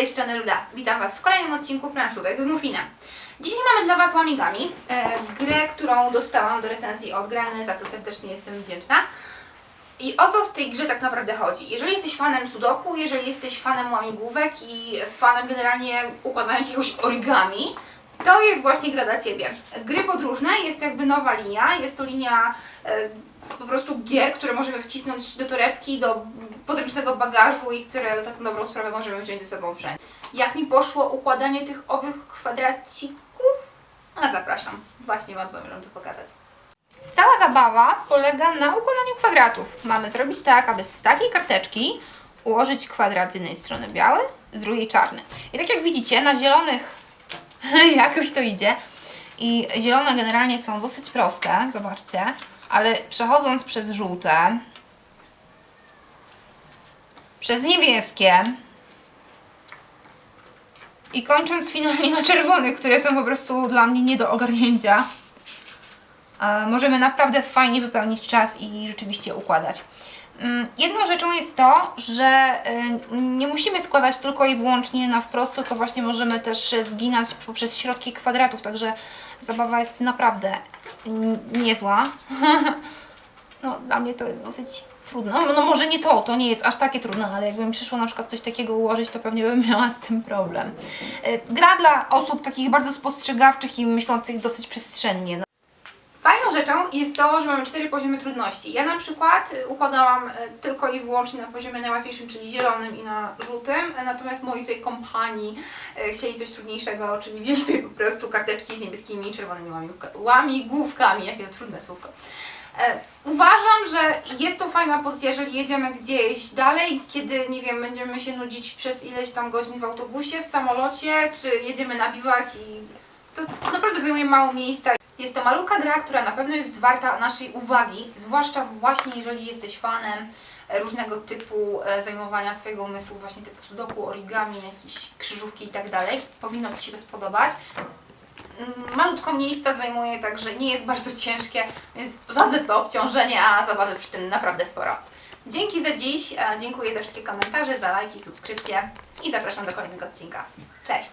Neruda. Witam Was w kolejnym odcinku planszówek z Muffinem. Dzisiaj mamy dla Was Łamigami, e, grę, którą dostałam do recenzji od Grany, za co serdecznie jestem wdzięczna. I o co w tej grze tak naprawdę chodzi? Jeżeli jesteś fanem sudoku, jeżeli jesteś fanem łamigłówek i fanem generalnie układania jakiegoś origami, to jest właśnie gra dla Ciebie. Gry podróżne jest jakby nowa linia, jest to linia e, po prostu gier, które możemy wcisnąć do torebki, do podręcznego bagażu i które tak dobrą sprawę możemy wziąć ze sobą wszędzie. Jak mi poszło układanie tych owych kwadracików? A zapraszam, właśnie Wam zamierzam to pokazać. Cała zabawa polega na układaniu kwadratów. Mamy zrobić tak, aby z takiej karteczki ułożyć kwadrat z jednej strony biały, z drugiej czarny. I tak jak widzicie, na zielonych jakoś to idzie. I zielone generalnie są dosyć proste, zobaczcie, ale przechodząc przez żółte, przez niebieskie i kończąc finalnie na czerwonych, które są po prostu dla mnie nie do ogarnięcia, możemy naprawdę fajnie wypełnić czas i rzeczywiście układać. Mm, Jedną rzeczą jest to, że y, nie musimy składać tylko i wyłącznie na wprost, tylko właśnie możemy też zginać poprzez środki kwadratów, także zabawa jest naprawdę niezła. No, dla mnie to jest dosyć trudne. No, no może nie to, to nie jest aż takie trudne, ale jakby mi przyszło na przykład coś takiego ułożyć, to pewnie bym miała z tym problem. Y, Gra dla osób takich bardzo spostrzegawczych i myślących dosyć przestrzennie. Fajną rzeczą jest to, że mamy cztery poziomy trudności. Ja na przykład y, układałam y, tylko i wyłącznie na poziomie najłatwiejszym, czyli zielonym i na żółtym, natomiast moi tutaj kompani y, chcieli coś trudniejszego, czyli wzięli sobie po prostu karteczki z niebieskimi i czerwonymi łamigłówka- łamigłówkami, jakie to trudne słówko. E, Uważam, że jest to fajna pozycja, jeżeli jedziemy gdzieś dalej, kiedy, nie wiem, będziemy się nudzić przez ileś tam godzin w autobusie, w samolocie, czy jedziemy na biwak i to naprawdę zajmuje mało miejsca. Jest to malutka gra, która na pewno jest warta naszej uwagi, zwłaszcza właśnie jeżeli jesteś fanem e, różnego typu e, zajmowania swojego umysłu, właśnie typu sudoku, origami, jakieś krzyżówki i tak. Powinno Ci się to spodobać. Mm, Malutko miejsca zajmuje, także nie jest bardzo ciężkie, więc żadne to obciążenie, a zabawy przy tym naprawdę sporo. Dzięki za dziś, e, dziękuję za wszystkie komentarze, za lajki, subskrypcje i zapraszam do kolejnego odcinka. Cześć!